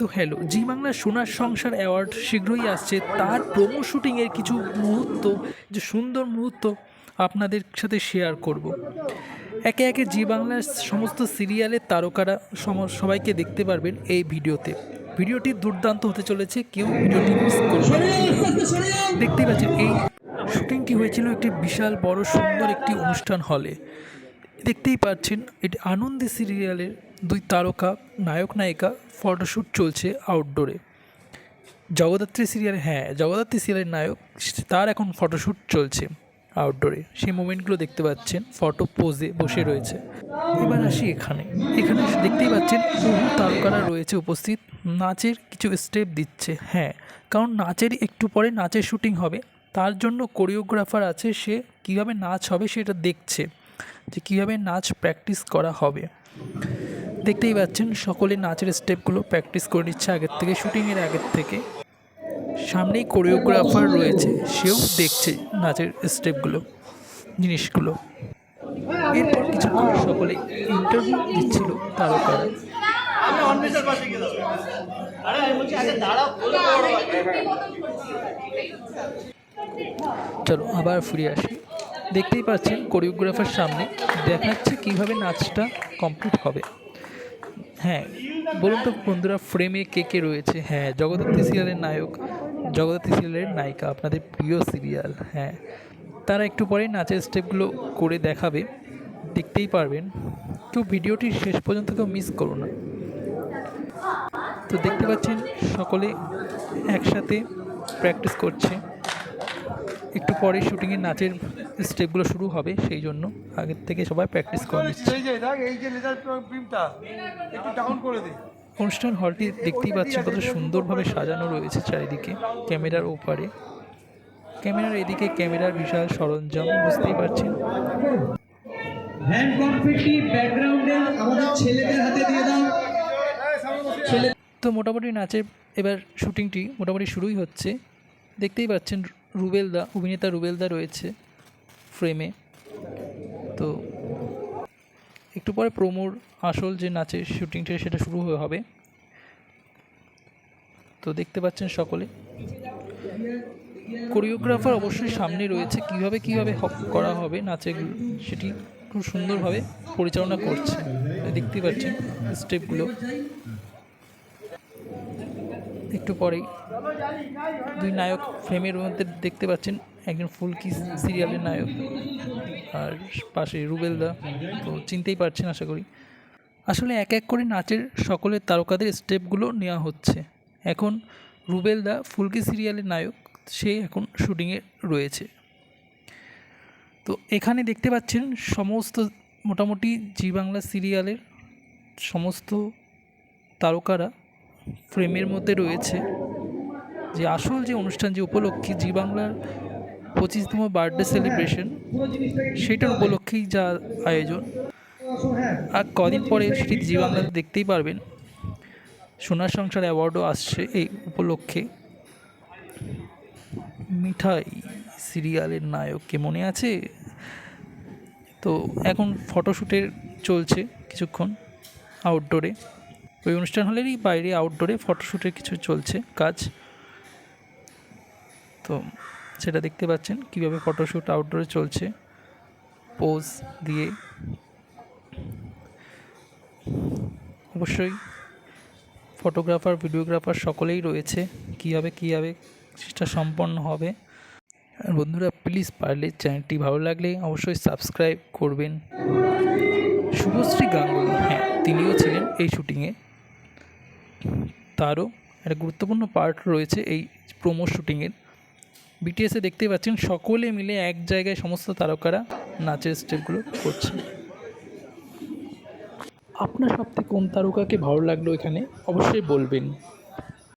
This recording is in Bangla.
তো হ্যালো, জি বাংলার সোনার সংসার অ্যাওয়ার্ড শীঘ্রই আসছে। তার প্রোমো শুটিংয়ের কিছু মুহূর্ত, যে সুন্দর মুহূর্ত আপনাদের সাথে শেয়ার করব। একে একে জি বাংলার সমস্ত সিরিয়ালের তারকারা সবাইকে দেখতে পারবেন এই ভিডিওতে। ভিডিওটি দুর্দান্ত হতে চলেছে, কেউ ভিডিওটি মিস করবেন না। দেখতেই পাচ্ছেন, এই শুটিংটি হয়েছিল একটি বিশাল, বড়, সুন্দর একটি অনুষ্ঠান হলে দেখতেই পাচ্ছেন, এটি আনন্দী সিরিয়ালের দুই তারকা, নায়ক, নায়িকা ফটোশ্যুট চলছে আউটডোরে জগদ্ধাত্রী সিরিয়াল হ্যাঁ জগদ্ধাত্রী সিরিয়ালের নায়ক, তার এখন ফটোশ্যুট চলছে আউটডোরে সেই মোমেন্টগুলো দেখতে পাচ্ছেন ফটো পোজে বসে রয়েছে। এবার আসি এখানে। এখানে দেখতেই পাচ্ছেন, বহু তারকারা রয়েছে উপস্থিত। নাচের কিছু স্টেপ দিচ্ছে হ্যাঁ কারণ নাচের একটু পরে নাচের শুটিং হবে। তার জন্য কোরিওগ্রাফার আছে, সে কীভাবে নাচ হবে সেটা দেখছে, যে কীভাবে নাচ প্র্যাকটিস করা হবে। দেখতেই পাচ্ছেন, সকলে নাচের স্টেপগুলো প্র্যাকটিস করে নিচ্ছে আগের থেকে শুটিংয়ের আগের থেকে। সামনেই কোরিওগ্রাফার রয়েছে, সেও দেখছে নাচের স্টেপগুলো, জিনিসগুলো। এরপর কিছুক্ষণ সকলে ইন্টারভিউ দিচ্ছিল তারকারা। চলো আবার ফিরে আসি। দেখতেই পাচ্ছেন কোরিওগ্রাফার সামনে দেখাচ্ছে কীভাবে নাচটা কমপ্লিট হবে। হ্যাঁ বলুন তো বন্ধুরা ফ্রেমে কে কে রয়েছে? হ্যাঁ জগদ্ধাত্রী সিরিয়ালের নায়ক, জগদ্ধাত্রী সিরিয়ালের নায়িকা, আপনাদের প্রিয় সিরিয়াল হ্যাঁ। তারা একটু পরে নাচের স্টেপগুলো করে দেখাবে, দেখতেই পারবেন। কেউ ভিডিওটি শেষ পর্যন্ত কেউ মিস করো না। তো দেখতে পাচ্ছেন, সকলে একসাথে প্র্যাকটিস করছে। পরে শুটিংয়ের নাচের স্টেপগুলো শুরু হবে সেই জন্য আগের থেকে সবাই প্র্যাকটিস করে নিচ্ছে। এই যে দেখ এই যে লেজার প্রিন্টটা একটু ডাউন করে দে। অনুষ্ঠান হলটি দেখতেই পাচ্ছেন কত সুন্দরভাবে সাজানো রয়েছে চারিদিকে ক্যামেরার ওপারে। ক্যামেরার এদিকে ক্যামেরার বিশাল সরঞ্জাম বুঝতেই পারছেন। হ্যান্ড কনফেটি ব্যাকগ্রাউন্ডে আমাদের ছেলেদের হাতে দিয়ে দাও। ছেলে তো মোটামুটি নাচের এবার শুটিংটি মোটামুটি শুরুই হচ্ছে। দেখতেই পাচ্ছেন রুবেলদা, অভিনেতা রুবেলদা রয়েছে ফ্রেমে তো একটু পরে প্রোমোর আসল যে নাচের শুটিংটা, সেটা শুরু হবে। তো দেখতে পাচ্ছেন সকলে। কোরিওগ্রাফার অবশ্যই সামনে রয়েছে। কীভাবে কীভাবে করা হবে নাচের সেটি খুব সুন্দরভাবে পরিচালনা করছে। দেখতে পাচ্ছেন স্টেপগুলো একটু পরেই দুই নায়ক ফ্রেমের মধ্যে দেখতে পাচ্ছেন, একজন ফুলকি সিরিয়ালের নায়ক আর পাশে রুবেলদা তো চিনতেই পারছেন আশা করি। আসলে এক এক করে নাচের সকলের তারকাদের স্টেপগুলো নেওয়া হচ্ছে। এখন রুবেলদা ফুলকি সিরিয়ালের নায়ক, সে এখন শুটিংয়ে রয়েছে। তো এখানে দেখতে পাচ্ছেন, সমস্ত মোটামুটি জি বাংলা সিরিয়ালের সমস্ত তারকারা ফ্রেমের মধ্যে রয়েছে। যে আসল যে অনুষ্ঠান যে উপলক্ষে জি বাংলার পঁচিশতম বার্থডে সেলিব্রেশন, সেটার উপলক্ষেই যা আয়োজন। আর কদিন পরে সেটি জি বাংলাতে দেখতেই পারবেন। সোনার সংসার অ্যাওয়ার্ডও আসছে এই উপলক্ষে। মিঠাই সিরিয়ালের নায়ককে মনে আছে? তো এখন ফটোশ্যুটের চলছে কিছুক্ষণ আউটডোরে ওই অনুষ্ঠান হলেরই বাইরে আউটডোরে ফটোশ্যুটের কিছু চলছে কাজ। তো সেটা দেখতে পাচ্ছেন কীভাবে ফটোশ্যুট আউটডোরে চলছে। পোজ দিয়ে। অবশ্যই ফটোগ্রাফার ভিডিওগ্রাফার সকলেই রয়েছে। কীভাবে কীভাবে সেটা সম্পন্ন হবে। আর বন্ধুরা প্লিজ পারলে চ্যানেলটি ভালো লাগলে অবশ্যই সাবস্ক্রাইব করবেন। শুভশ্রী গাঙ্গুলি হ্যাঁ তিনিও ছিলেন এই শুটিংয়ে তারও একটা গুরুত্বপূর্ণ পার্ট রয়েছে এই প্রোমো শুটিংয়ের বিটিএসে দেখতে পাচ্ছেন, সকলে মিলে এক জায়গায় সমস্ত তারকারা নাচের স্টেপগুলো করছে। আপনার সব থেকে কোন তারকাকে ভালো লাগল এখানে? অবশ্যই বলবেন।